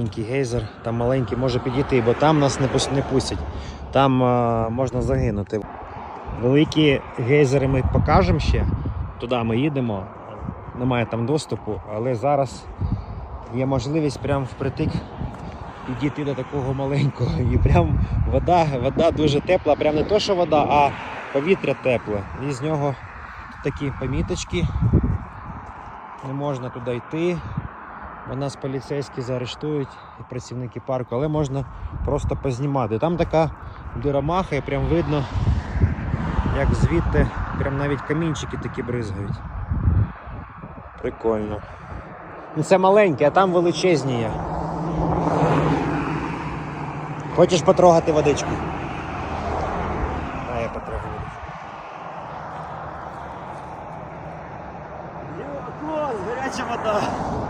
Маленький гейзер, там маленький може підійти, бо там нас не, пустять. Там е, можна загинути. Великі гейзери ми покажемо ще. Туди ми їдемо. Немає там доступу, але зараз є можливість прямо впритик підійти до такого маленького. І прям вода, вода дуже тепла, прям не то, що вода, а повітря тепле. І з нього такі поміточки. Не можна туди йти, бо нас поліцейські заарештують і працівники парку, але можна просто познімати. Там така дирамаха і прям видно, як звідти прям навіть камінчики такі бризгають. Прикольно. Ну Це маленьке, а там величезні є. Хочеш потрогати водичку? А я потрогаю водичку. Вода!